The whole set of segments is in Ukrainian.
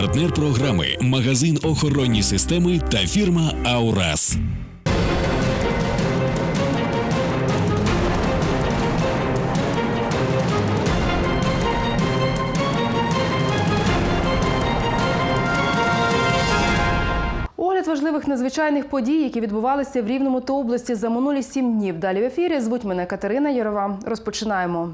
Партнер програми магазин охоронні системи та фірма Аурас. Огляд важливих надзвичайних подій, які відбувалися в Рівному та області за минулі сім днів. Далі в ефірі звуть мене Катерина Ярова. Розпочинаємо.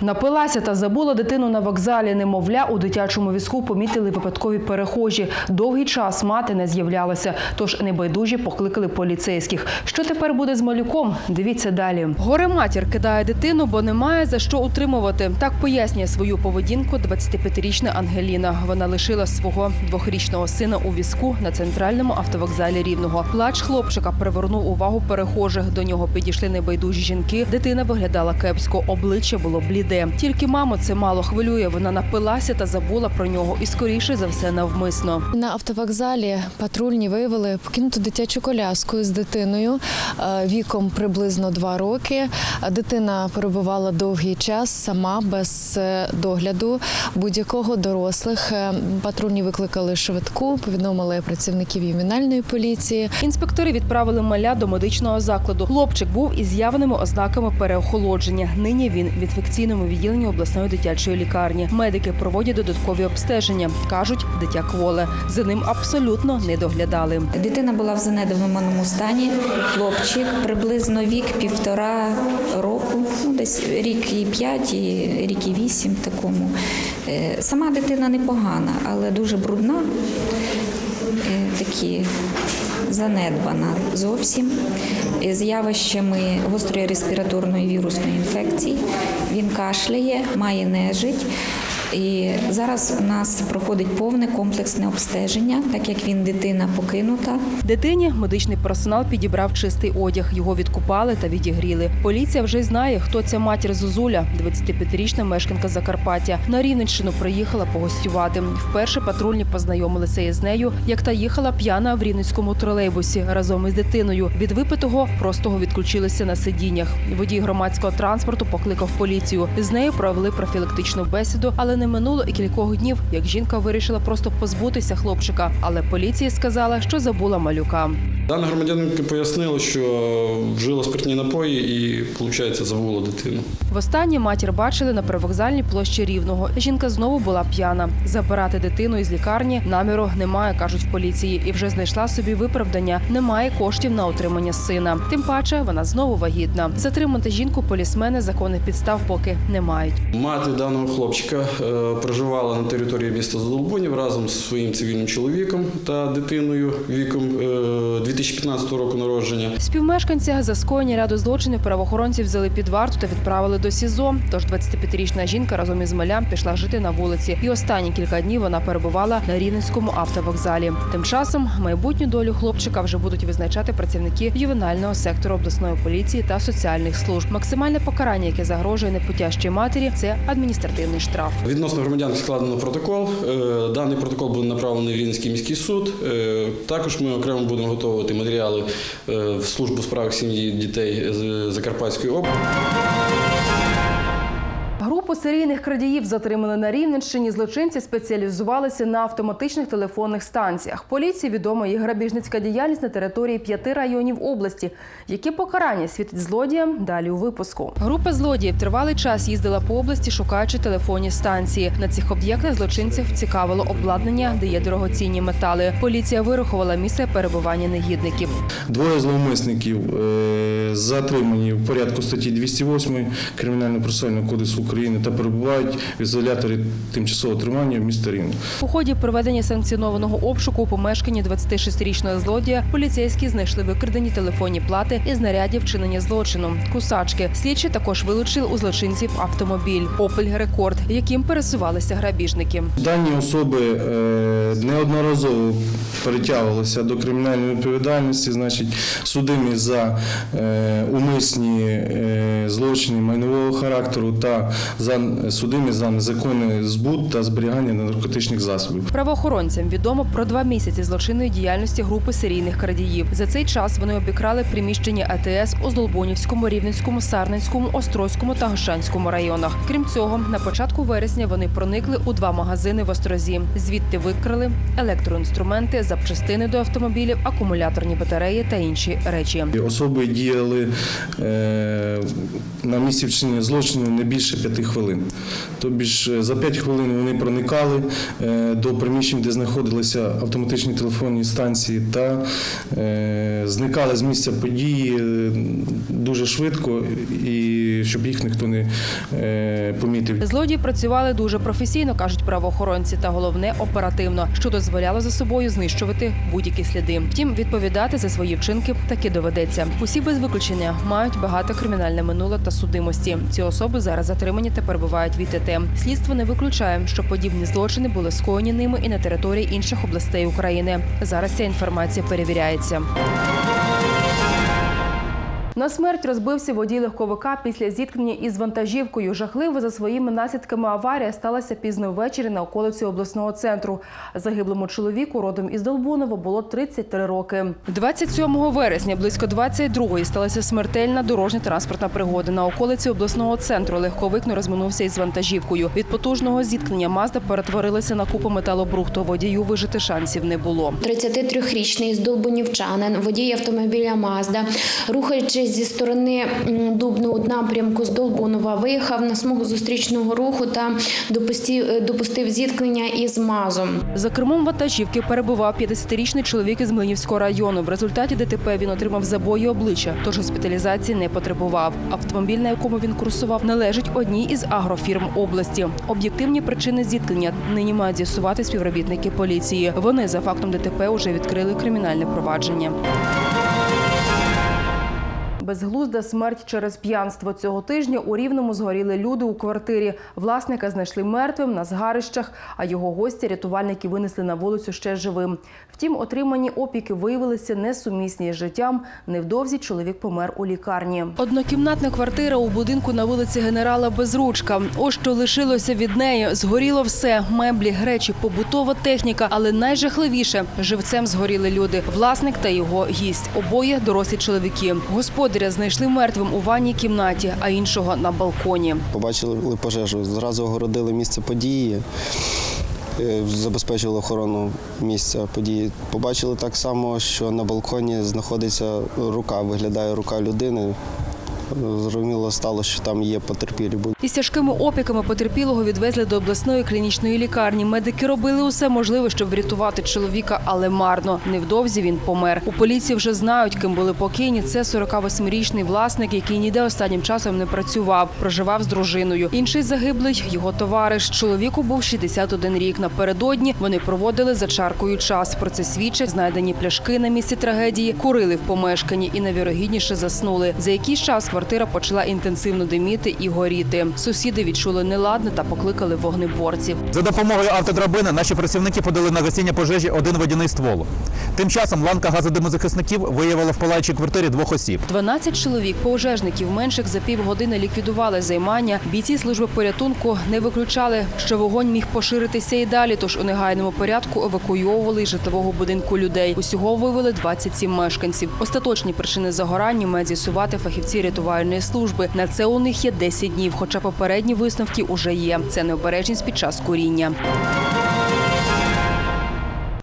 Напилася та забула дитину на вокзалі. Немовля у дитячому візку помітили випадкові перехожі. Довгий час мати не з'являлася, тож небайдужі покликали поліцейських. Що тепер буде з малюком? Дивіться далі. Горе матір кидає дитину, бо немає за що утримувати. Так пояснює свою поведінку 25-річна Ангеліна. Вона лишила свого двохрічного сина у візку на центральному автовокзалі Рівного. Плач хлопчика привернув увагу перехожих. До нього підійшли небайдужі жінки. Дитина виглядала кепсько, обличчя було бліде. Тільки маму це мало хвилює. Вона напилася та забула про нього, і скоріше за все навмисно. На автовокзалі патрульні виявили покинуту дитячу коляску з дитиною е, віком приблизно два роки. Дитина перебувала довгий час сама без е, догляду будь-якого дорослих. Е, Патрульні викликали швидку, повідомили працівників ювенальної поліції. Інспектори відправили маля до медичного закладу. Хлопчик був із явними ознаками переохолодження. Нині він в інфекційному відділенні обласної дитячої лікарні. Медики проводять додаткові обстеження. кажуть, дитя кволе. За ним абсолютно не доглядали. Дитина була в занедбаному стані. Хлопчик приблизно вік півтора року, ну десь рік і п'ять, і рік і вісім такому. Е, Сама дитина непогана, але дуже брудна, е, такі занедбана зовсім е, з явищами гострої респіраторної вірусної інфекції. Він кашляє, має нежить. І зараз у нас проходить повне комплексне обстеження, так як він дитина покинута. Дитині медичний персонал підібрав чистий одяг. Його відкупали та відігріли. Поліція вже знає, хто ця матір Зозуля, 25-річна мешканка Закарпаття. На Рівненщину приїхала погостювати. Вперше патрульні познайомилися із нею, як та їхала п'яна в рівненському тролейбусі разом із дитиною. Від випитого простого відключилися на сидіннях. Водій громадського транспорту покликав поліцію. З нею провели профілактичну бесіду, але не минуло і кількох днів, як жінка вирішила просто позбутися хлопчика. Але поліція сказала, що забула малюка. Дана громадянка пояснила, що вжила спиртні напої і, виходить, забула дитину. Востаннє матір бачили на привокзальній площі Рівного. Жінка знову була п'яна. Забирати дитину із лікарні наміру немає, кажуть в поліції, і вже знайшла собі виправдання. Немає коштів на утримання сина. Тим паче вона знову вагітна. Затримати жінку полісмени законних підстав поки не мають. Мати даного хлопчика е, проживала на території міста Задолбунів разом з своїм цивільним чоловіком та дитиною віком е, 2015 року народження. Співмешканця за скоєння ряду злочинів правоохоронці взяли під варту та відправили до СІЗО. Тож 25-річна жінка разом із малям пішла жити на вулиці. І останні кілька днів вона перебувала на Рівненському автовокзалі. Тим часом майбутню долю хлопчика вже будуть визначати працівники ювенального сектору обласної поліції та соціальних служб. Максимальне покарання, яке загрожує непутящій матері, це адміністративний штраф. Відносно громадян складено протокол. Е, Даний протокол буде направлений в Рівненський міський суд. Е, Також ми окремо будемо готувати матеріали е, в службу справах сім'ї дітей з Закарпатської області. Групу серійних крадіїв затримали на Рівненщині. Злочинці спеціалізувалися на автоматичних телефонних станціях. Поліції відома їх грабіжницька діяльність на території п'яти районів області. Які покарання світить злодіям? Далі у випуску. Група злодіїв тривалий час їздила по області, шукаючи телефонні станції. На цих об'єктах злочинців цікавило обладнання, де є дорогоцінні метали. Поліція вирахувала місце перебування негідників. Двоє зловмисників е, затримані в порядку статті 208 Кримінально-процесуального кодексу України та перебувають в ізоляторі тимчасового тримання в місті Рівне. У ході проведення санкціонованого обшуку у помешканні 26-річного злодія поліцейські знайшли викрадені телефонні плати і знарядів вчинення злочину. Кусачки. Слідчі також вилучили у злочинців автомобіль Опель Рекорд, яким пересувалися грабіжники. Дані особи е, неодноразово перетягувалися до кримінальної відповідальності, значить, судимі за е, умисні е, злочини майнового характеру та за судимі за незаконний збут та зберігання наркотичних засобів. Правоохоронцям відомо про два місяці злочинної діяльності групи серійних крадіїв. За цей час вони обікрали приміщення АТС у Здолбунівському, Рівненському, Сарненському, Острозькому та Гощанському районах. Крім цього, на початку вересня вони проникли у два магазини в Острозі. Звідти викрали електроінструменти, запчастини до автомобілів, акумуляторні батареї та інші речі. Особи діяли е, на місці вчинення злочину не більше п'яти хвилин. Тобі ж за п'ять хвилин вони проникали е, до приміщень, де знаходилися автоматичні телефонні станції, та е, зникали з місця події е, дуже швидко, і щоб їх ніхто не е, помітив. Злодії працювали дуже професійно, кажуть правоохоронці, та головне оперативно, що дозволяло за собою знищувати будь-які сліди. Втім, відповідати за свої вчинки таки доведеться. Усі без виключення мають багато кримінальне минуле та судимості. Ці особи зараз затримані та перебувають від ТТ. Слідство не виключає, що подібні злочини були скоєні ними і на території інших областей України. Зараз ця інформація перевіряється. На смерть розбився водій легковика після зіткнення із вантажівкою. Жахливо за своїми наслідками аварія сталася пізно ввечері на околиці обласного центру. Загиблому чоловіку родом із Долбунова було 33 роки. 27 вересня близько 22-ї сталася смертельна дорожня транспортна пригода. На околиці обласного центру легковик не розминувся із вантажівкою. Від потужного зіткнення Мазда перетворилася на купу металобрухту. Водію вижити шансів не було. 33-річний з Долбунівчанин, водій автомобіля Мазда, рухаючись зі сторони Дубну у напрямку з Долбунова, виїхав на смугу зустрічного руху та допустив, е, допустив зіткнення із МАЗом. За кермом вантажівки перебував 50-річний чоловік із Млинівського району. В результаті ДТП він отримав забої обличчя, тож госпіталізації не потребував. Автомобіль, на якому він курсував, належить одній із агрофірм області. Об'єктивні причини зіткнення нині мають з'ясувати співробітники поліції. Вони за фактом ДТП вже відкрили кримінальне провадження. Безглузда смерть через п'янство цього тижня у Рівному згоріли люди у квартирі. Власника знайшли мертвим на згарищах, а його гостя рятувальники винесли на вулицю ще живим. Втім, отримані опіки виявилися несумісні з життям. Невдовзі чоловік помер у лікарні. Однокімнатна квартира у будинку на вулиці генерала Безручка. Ось що лишилося від неї. Згоріло все: меблі, речі, побутова техніка. Але найжахливіше живцем згоріли люди. Власник та його гість. Обоє дорослі чоловіки. Господаря знайшли мертвим у ванній кімнаті, а іншого на балконі. Побачили пожежу, зразу огородили місце події, е, забезпечили охорону місця події. Побачили так само, що на балконі знаходиться рука, виглядає рука людини. Зрозуміло стало, що там є потерпілі. Із тяжкими опіками потерпілого відвезли до обласної клінічної лікарні. Медики робили усе можливе, щоб врятувати чоловіка, але марно. Невдовзі він помер. У поліції вже знають, ким були покійні. Це 48-річний власник, який ніде останнім часом не працював, проживав з дружиною. Інший загиблий його товариш. Чоловіку був 61 рік. Напередодні вони проводили за чаркою час. Про це свідчать знайдені пляшки на місці трагедії, курили в помешканні і найвірогідніше заснули. За якийсь час квартира почала інтенсивно диміти і горіти. Сусіди відчули неладне та покликали вогнеборців. За допомогою автодрабини наші працівники подали на гасіння пожежі один водяний ствол. Тим часом ланка газодимозахисників виявила в палаючій квартирі двох осіб. 12 чоловік пожежників менших за півгодини ліквідували займання. Бійці служби порятунку не виключали, що вогонь міг поширитися і далі. Тож у негайному порядку евакуйовували із житлового будинку людей. Усього вивели 27 мешканців. Остаточні причини загорання мають з'ясувати фахівці рятувальної служби. На це у них є 10 днів, хоча попередні висновки уже є. Це необережність під час куріння.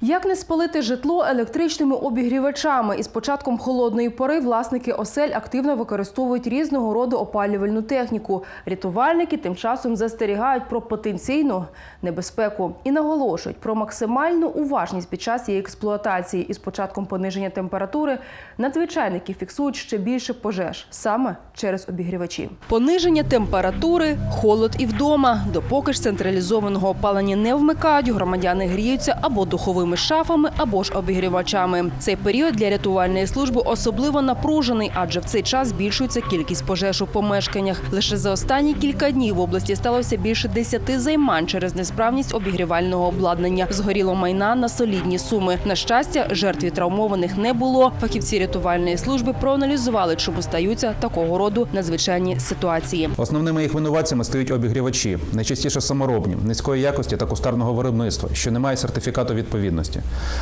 Як не спалити житло електричними обігрівачами? Із початком холодної пори власники осель активно використовують різного роду опалювальну техніку. Рятувальники тим часом застерігають про потенційну небезпеку і наголошують про максимальну уважність під час її експлуатації. Із початком пониження температури надзвичайники фіксують ще більше пожеж саме через обігрівачі. Пониження температури, холод і вдома. Допоки ж централізованого опалення не вмикають, громадяни гріються або духовими пластиковими шафами або ж обігрівачами. Цей період для рятувальної служби особливо напружений, адже в цей час збільшується кількість пожеж у помешканнях. Лише за останні кілька днів в області сталося більше десяти займань через несправність обігрівального обладнання. Згоріло майна на солідні суми. На щастя, жертв і травмованих не було. Фахівці рятувальної служби проаналізували, чому стаються такого роду надзвичайні ситуації. Основними їх винуватцями стають обігрівачі, найчастіше саморобні, низької якості та кустарного виробництва, що не має сертифікату відповідності.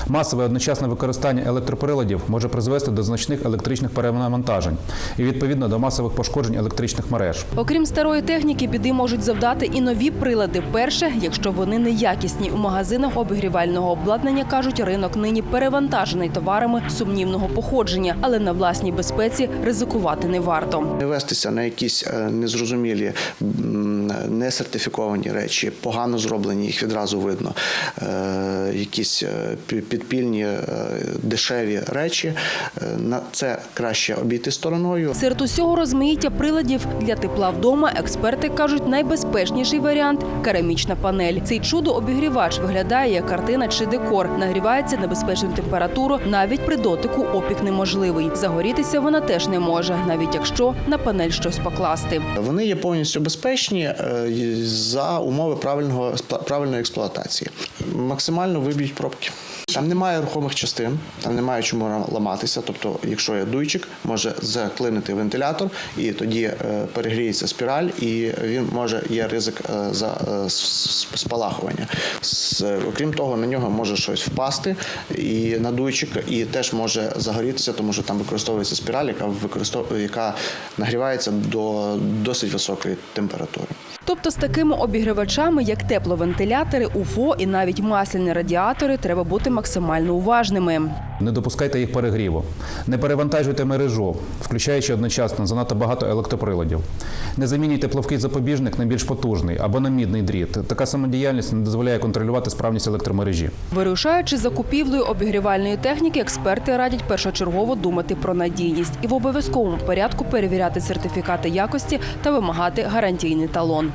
Масове одночасне використання електроприладів може призвести до значних електричних перевантажень і відповідно до масових пошкоджень електричних мереж. Окрім старої техніки, біди можуть завдати і нові прилади. Перше, якщо вони неякісні у магазинах обігрівального обладнання, кажуть, ринок нині перевантажений товарами сумнівного походження, але на власній безпеці ризикувати не варто. Не вестися на якісь е, незрозумілі, несертифіковані речі, погано зроблені, їх відразу видно. Е, Якісь е, підпільні е, дешеві речі. Е, На це краще обійти стороною. Серед усього розмаїття приладів для тепла вдома експерти кажуть, найбезпечніший варіант керамічна панель. Цей чудо-обігрівач виглядає як картина чи декор. Нагрівається на безпечну температуру. Навіть при дотику опік неможливий. Загорітися вона теж не може, навіть якщо на панель щось покласти. Вони є повністю безпечні е, за умови правильного правильної експлуатації. Максимально виб'ють пробки. Там немає рухомих частин, там немає чому ламатися. Тобто, якщо є дуйчик, може заклинити вентилятор, і тоді е, перегріється спіраль, і він може є ризик е, за е, спалахування. Окрім того, на нього може щось впасти і на дуйчик, і теж може загорітися, тому що там використовується спіраль, яка використовує, яка нагрівається до досить високої температури. Тобто з такими обігрівачами, як тепловентилятори, УФО і навіть масляні радіатори, треба бути максимально уважними. Не допускайте їх перегріву. Не перевантажуйте мережу, включаючи одночасно занадто багато електроприладів. Не замінюйте плавкий запобіжник на більш потужний або на мідний дріт. Така самодіяльність не дозволяє контролювати справність електромережі. Вирушаючи за купівлею обігрівальної техніки, експерти радять першочергово думати про надійність і в обов'язковому порядку перевіряти сертифікати якості та вимагати гарантійний талон.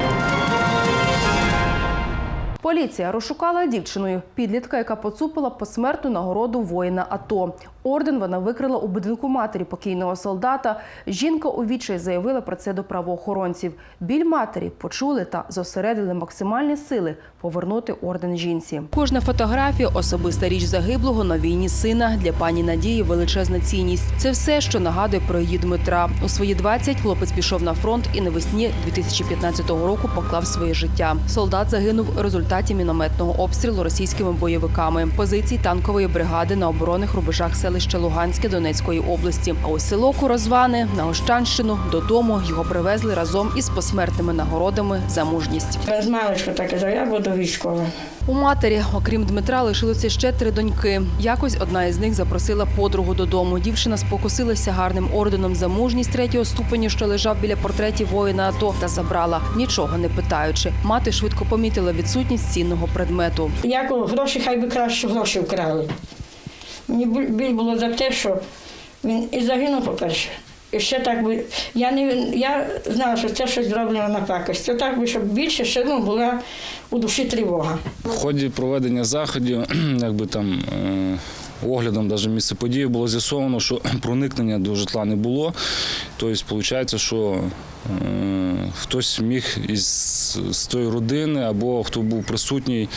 Поліція розшукала дівчиною підлітка, яка поцупила посмертну нагороду воїна АТО. Орден вона викрила у будинку матері покійного солдата. Жінка у відчаї заявила про це до правоохоронців. Біль матері почули та зосередили максимальні сили повернути орден жінці. Кожна фотографія особиста річ загиблого на війні сина для пані Надії величезна цінність. Це все, що нагадує про її Дмитра. У свої 20 хлопець пішов на фронт і навесні 2015 року поклав своє життя. Солдат загинув у результаті мінометного обстрілу російськими бойовиками. Позицій танкової бригади на оборонних рубежах селища Луганське Донецької області. А у село Курозвани на Ощанщину додому його привезли разом із посмертними нагородами за мужність. Без маличку так казав, я буду військова. У матері, окрім Дмитра, лишилося ще три доньки. Якось одна із них запросила подругу додому. Дівчина спокусилася гарним орденом за мужність третього ступеню, що лежав біля портретів воїна АТО, та забрала, нічого не питаючи. Мати швидко помітила відсутність цінного предмету. Як гроші, хай би краще гроші вкрали. Мені біль- було за те, що він і загинув, по-перше. І ще так би. Я не я знала, що це щось зроблено на пакость. Це так би, щоб більше ще ну, була у душі тривога. В ході проведення заходів, якби там е, оглядом даже місце події було з'ясовано, що проникнення до житла не було. Тобто, виходить, що хтось міг із з тої родини або хто був присутній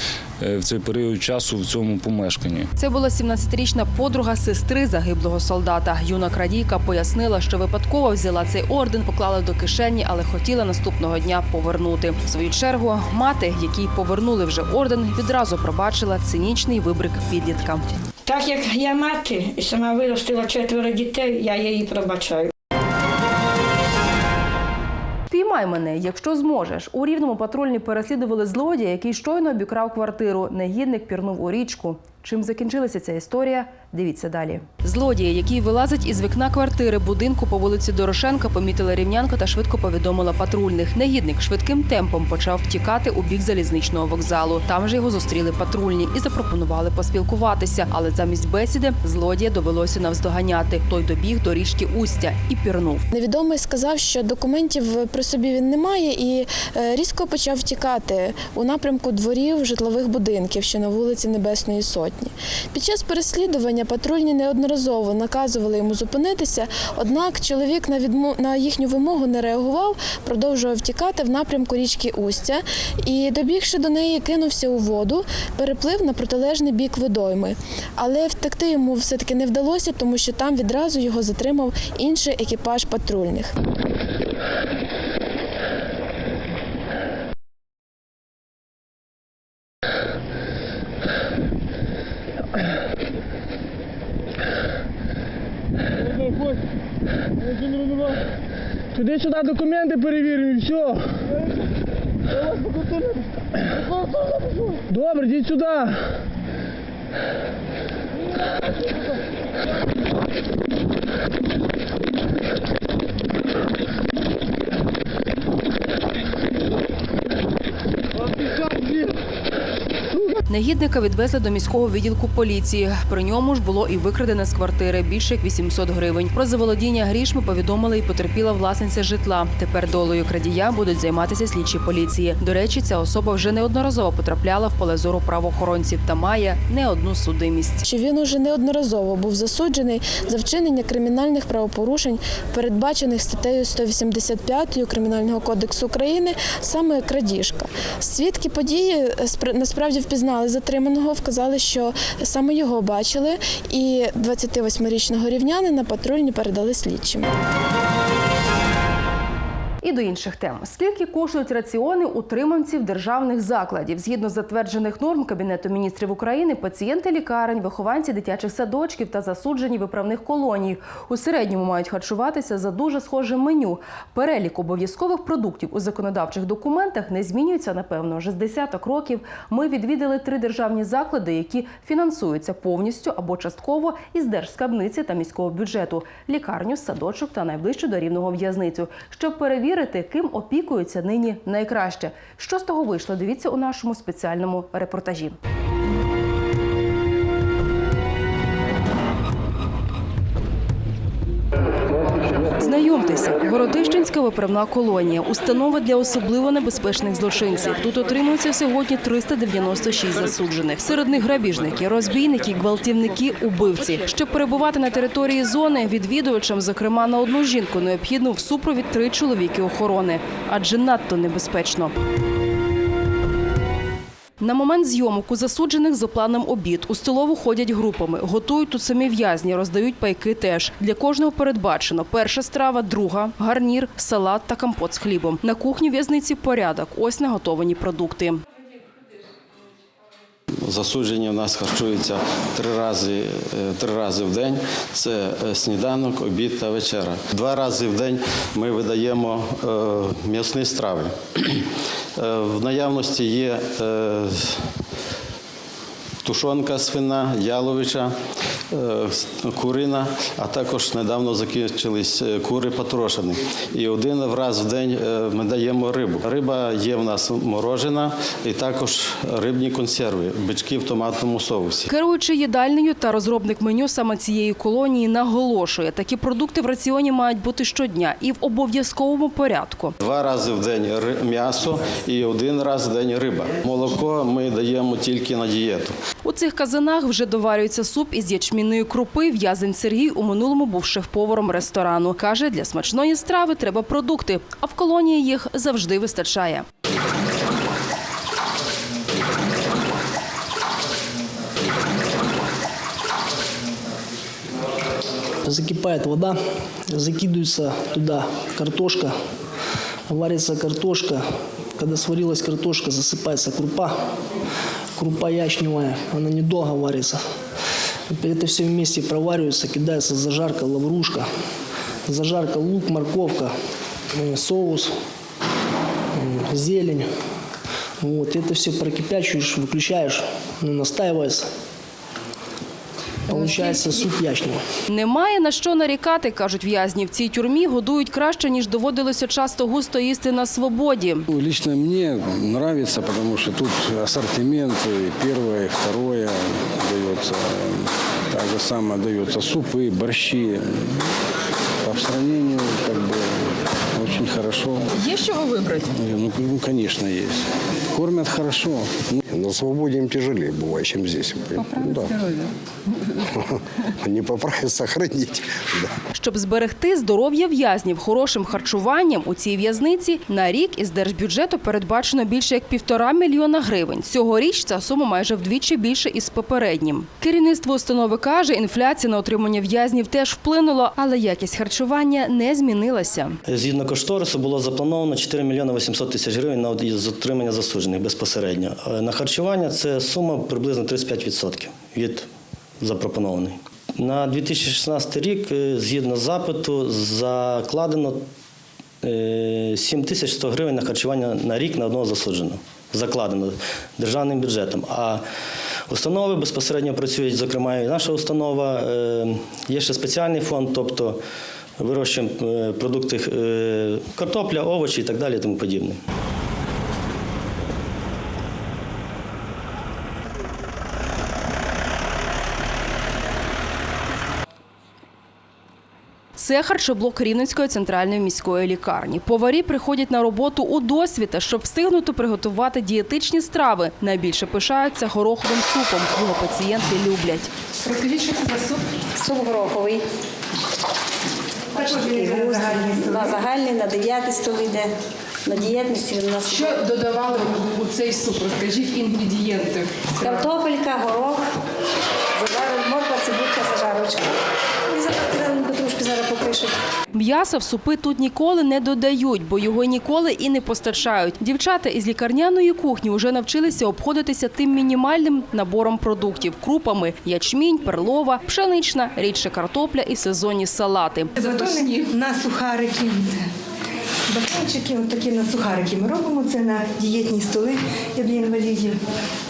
е, в цей період часу в цьому помешканні. Це була 17-річна подруга сестри загиблого солдата. Юна крадійка пояснила, що випадково взяла цей орден, поклала до кишені, але хотіла наступного дня повернути. В свою чергу мати, якій повернули вже орден, відразу пробачила цинічний вибрик підлітка. Так як я мати і сама виростила четверо дітей, я її пробачаю. Піймай мене, якщо зможеш. У рівному патрульні переслідували злодія, який щойно обікрав квартиру. Негідник пірнув у річку. Чим закінчилася ця історія? Дивіться далі. Злодія, який вилазить із вікна квартири будинку по вулиці Дорошенка, помітила рівнянка та швидко повідомила патрульних. Негідник швидким темпом почав втікати у бік залізничного вокзалу. Там же його зустріли патрульні і запропонували поспілкуватися. Але замість бесіди злодія довелося навздоганяти. Той добіг до річки Устя і пірнув. Невідомий сказав, що документів при собі він не має, і е, різко почав втікати у напрямку дворів житлових будинків, що на вулиці Небесної Сотні. Під час переслідування патрульні неодноразово наказували йому зупинитися, однак чоловік на, відмо... на їхню вимогу не реагував, продовжував втікати в напрямку річки Устя і, добігши до неї, кинувся у воду, переплив на протилежний бік водойми. Але втекти йому все-таки не вдалося, тому що там відразу його затримав інший екіпаж патрульних. Туди сюди документи перевіримо все. Добре, йдіть сюди. Негідника відвезли до міського відділку поліції. При ньому ж було і викрадене з квартири більше як 800 гривень. Про заволодіння грішми повідомили і потерпіла власниця житла. Тепер долею крадія будуть займатися слідчі поліції. До речі, ця особа вже неодноразово потрапляла в поле зору правоохоронців та має не одну судимість. що він уже неодноразово був засуджений за вчинення кримінальних правопорушень, передбачених статтею 185 Кримінального кодексу України, саме крадіжка. Свідки події насправді впізнали затриманого, вказали, що саме його бачили, і 28-річного рівнянина патрульні передали слідчим. І до інших тем. Скільки коштують раціони утриманців державних закладів? Згідно затверджених норм Кабінету міністрів України, пацієнти лікарень, вихованці дитячих садочків та засуджені виправних колоній у середньому мають харчуватися за дуже схожим меню. Перелік обов'язкових продуктів у законодавчих документах не змінюється, напевно, вже з десяток років. Ми відвідали три державні заклади, які фінансуються повністю або частково із держскабниці та міського бюджету, лікарню, садочок та найближчу до рівного в'язницю, щоб перевірити, ким опікуються нині найкраще. Що з того вийшло? Дивіться у нашому спеціальному репортажі. Городищенська виправна колонія, установа для особливо небезпечних злочинців. Тут отримуються сьогодні 396 засуджених. Серед них грабіжники, розбійники, гвалтівники, убивці. Щоб перебувати на території зони, відвідувачам, зокрема на одну жінку, необхідно в супровід три чоловіки охорони, адже надто небезпечно. На момент зйомок у засуджених за планом обід у столову ходять групами, готують тут самі в'язні, роздають пайки теж. Для кожного передбачено перша страва, друга, гарнір, салат та компот з хлібом. На кухні в'язниці порядок. Ось наготовані продукти. Засуджені в нас харчуються три рази, е, три рази в день. Це е, сніданок, обід та вечера. Два рази в день ми видаємо е, м'ясні страви. В наявності є тушонка свина, яловича, е, курина, а також недавно закінчились е, кури потрошені. І один раз в день е, ми даємо рибу. Риба є в нас морожена і також рибні консерви, бички в томатному соусі. Керуючи їдальнею та розробник меню саме цієї колонії наголошує, такі продукти в раціоні мають бути щодня і в обов'язковому порядку. Два рази в день м'ясо і один раз в день риба. Молоко ми даємо тільки на дієту. У цих казанах вже доварюється суп із ячмінної крупи. В'язень Сергій у минулому був шеф-поваром ресторану. Каже, для смачної страви треба продукти, а в колонії їх завжди вистачає. Закипает вода, закидывается туда картошка, варится картошка. Когда сварилась картошка, засыпается крупа, крупа ячневая, она недолго варится. Это все вместе проваривается, кидается зажарка, лаврушка, зажарка, лук, морковка, э, соус, м, зелень. Вот, это все прокипячиваешь, выключаешь, ну, настаивается. Получается суп ячневый. Немає на що нарікати, кажуть в'язні. В цій тюрмі годують краще, ніж доводилося часто густо їсти на свободі. Лично мне нравится, потому что тут ассортимент и первое, и второе дается. Так же самое дается супы, борщи. По сравнению, как бы, очень хорошо. Є що вибрати? Ну, ну, конечно, есть. Кормят хорошо. на свободе им тяжелее бывает, чем здесь. Да. Не поправить, сохранить. Да. Щоб зберегти здоров'я в'язнів хорошим харчуванням у цій в'язниці, на рік із держбюджету передбачено більше як півтора мільйона гривень. Цьогоріч ця сума майже вдвічі більше із попереднім. Керівництво установи каже, інфляція на отримання в'язнів теж вплинула, але якість харчування не змінилася. Згідно кошторису було заплановано 4 мільйони 800 тисяч гривень на отримання засуджених безпосередньо. Е, На харчування це сума приблизно 35% від запропонованої. На 2016 рік, е, згідно запиту, закладено е, 7100 гривень на харчування на рік на одного засудженого. Закладено державним бюджетом. А установи безпосередньо працюють, зокрема, і наша установа. Е, Є ще спеціальний фонд, тобто вирощуємо е, продукти е, картопля, овочі і так далі, тому подібне. Це харчоблок Рівненської центральної міської лікарні. Поварі приходять на роботу у досвіта, щоб встигнути приготувати дієтичні страви. Найбільше пишаються гороховим супом. Його пацієнти люблять. Розкажіть, що це за суп? Суп гороховий. На загальний, на дев'ятий стол йде. На дієтності він у нас Що додавали у цей суп? Розкажіть інгредієнти. картопелька, горох, морква, цибулька, зажарочка. Зараз. М'яса в супи тут ніколи не додають, бо його ніколи і не постачають. Дівчата із лікарняної кухні вже навчилися обходитися тим мінімальним набором продуктів – крупами – ячмінь, перлова, пшенична, рідше картопля і сезонні салати. Заготовлені на сухарики. Батончики, от такі на сухарики ми робимо. Це на дієтні столи для інвалідів.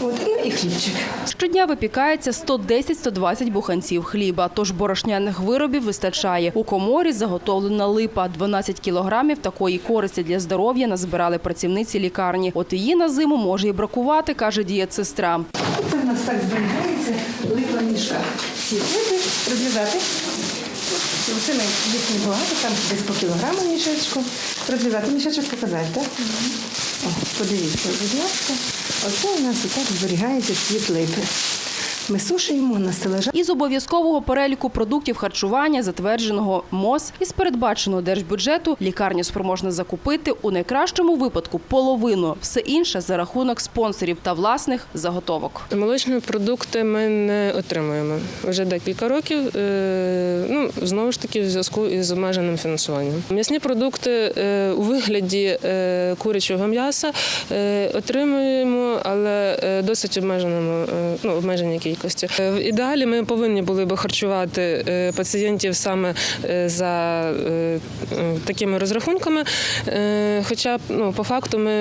От, ну і хлібчик. Щодня випікається 110-120 буханців хліба, тож борошняних виробів вистачає. У коморі заготовлена липа. 12 кілограмів такої користі для здоров'я назбирали працівниці лікарні. От її на зиму може і бракувати, каже дієтсестра. Це в нас так зберігається липа міша. Ці липи розв'язати. Це ми їх небагато, там десь по кілограму мішечку. Розв'язати мішечок показати, так? О, подивіться, будь ласка. Оце у нас і так зберігається цвіт липи. Ми сушуємо на стелажах. Із обов'язкового переліку продуктів харчування, затвердженого МОЗ, із передбаченого держбюджету, лікарня спроможна закупити у найкращому випадку половину, все інше за рахунок спонсорів та власних заготовок. Молочні продукти ми не отримуємо вже декілька років. е, Ну знову ж таки, в зв'язку із обмеженим фінансуванням. М'ясні продукти е, у вигляді е, курячого м'яса отримуємо, але досить обмеженому, ну обмеженій кількості. Е, В ідеалі ми повинні були би харчувати е, пацієнтів саме е, за такими розрахунками. Хоча ну по факту ми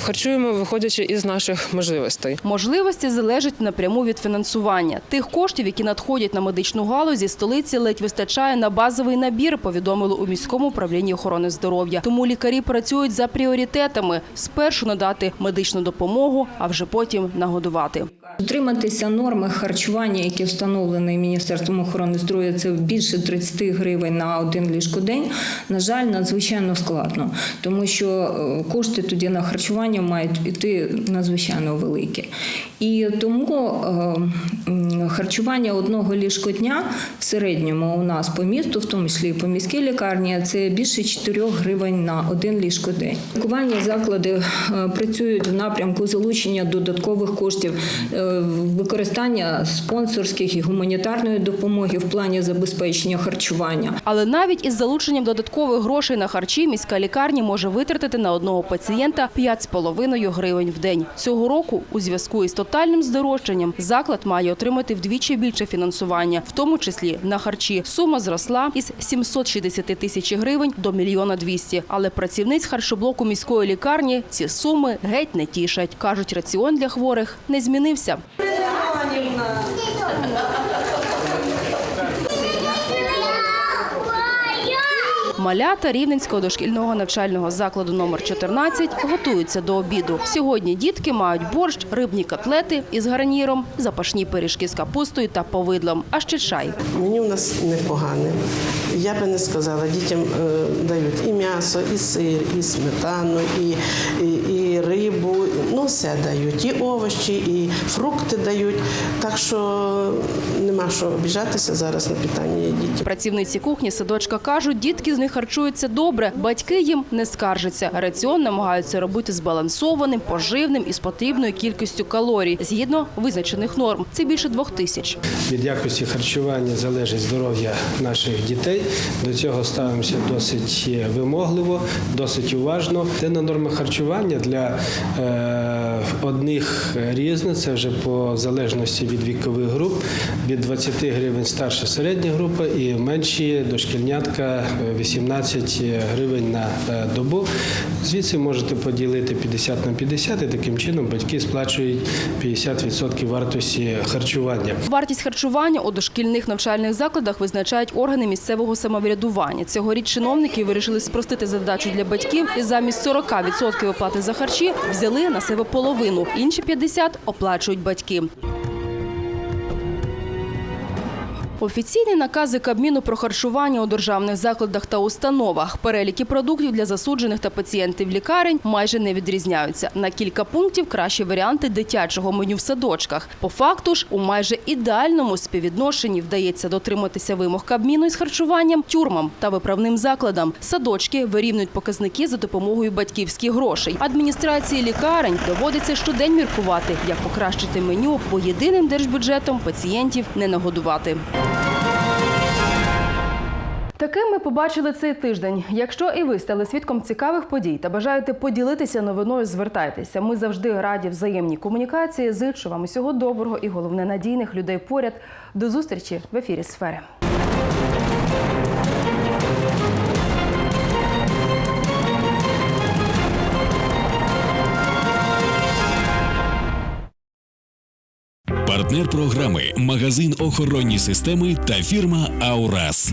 харчуємо, виходячи із наших можливостей. Можливості залежать напряму від фінансування. Тих коштів, які надходять на медичну галузі, столиці ледь вистачає на базовий набір, повідомили у міському управлінні охорони здоров'я. Тому лікарі працюють за пріоритетами: спершу надати медичну допомогу, а вже потім нагодувати. Утриматися норми харчування, які встановлені Міністерством охорони здоров'я, це більше 30 гривень на один ліжкодень. На жаль, надзвичайно складно, тому що е, кошти тоді на харчування мають іти надзвичайно великі. І тому е, харчування одного ліжкодня в середньому у нас по місту, в тому числі і по міській лікарні, це більше 4 гривень на один ліжкодень. Лікувальні заклади е, працюють в напрямку залучення додаткових коштів, е, використання спонсорських і гуманітарної допомоги в плані забезпечення харчування. Але навіть із залученням додаткових грошей на харчі міська лікарня може витратити на одного пацієнта 5,5 гривень в день. Цього року у зв'язку із тотальним здорожчанням заклад має отримати вдвічі більше фінансування, в тому числі на харчі. Сума зросла із 760 тисяч гривень до мільйона 200. Але працівниць харчоблоку міської лікарні ці суми геть не тішать. Кажуть, раціон для хворих не змінився. Малята Рівненського дошкільного навчального закладу номер 14 готуються до обіду. Сьогодні дітки мають борщ, рибні котлети із гарніром, запашні пиріжки з капустою та повидлом, а ще чай. Меню у нас непогане. Я би не сказала, дітям е, дають і м'ясо, і сир, і сметану, і, і, і рибу, все дають, і овочі, і фрукти дають. Так що нема що обіжатися зараз на питання дітей. Працівниці кухні садочка кажуть, дітки з них харчуються добре, батьки їм не скаржаться. Раціон намагаються робити збалансованим, поживним і з потрібною кількістю калорій згідно визначених норм. Це більше двох тисяч. Від якості харчування залежить здоров'я наших дітей. До цього ставимося досить вимогливо, досить уважно. Денна норма харчування для е, одних різна, це вже по залежності від вікових груп, від 20 гривень старша середня група і менші дошкільнятка е, 18 гривень на е, добу. Звідси можете поділити 50 на 50 і таким чином батьки сплачують 50% вартості харчування. Вартість харчування у дошкільних навчальних закладах визначають органи місцевого самоврядування. Цьогоріч чиновники вирішили спростити задачу для батьків і замість 40% оплати за харчі взяли на себе половину. Інші 50% оплачують батьки. Офіційні накази Кабміну про харчування у державних закладах та установах. Переліки продуктів для засуджених та пацієнтів лікарень майже не відрізняються. На кілька пунктів кращі варіанти дитячого меню в садочках. По факту ж у майже ідеальному співвідношенні вдається дотриматися вимог Кабміну із харчуванням, тюрмам та виправним закладам. Садочки вирівнюють показники за допомогою батьківських грошей. Адміністрації лікарень доводиться щодень міркувати, як покращити меню, бо єдиним держбюджетом пацієнтів не нагодувати. Таким ми побачили цей тиждень. Якщо і ви стали свідком цікавих подій та бажаєте поділитися новиною, звертайтеся. Ми завжди раді взаємній комунікації. Зичу вам усього доброго і головне надійних людей поряд. До зустрічі в ефірі сфери. Партнер програми магазин охоронні системи та фірма Аурас.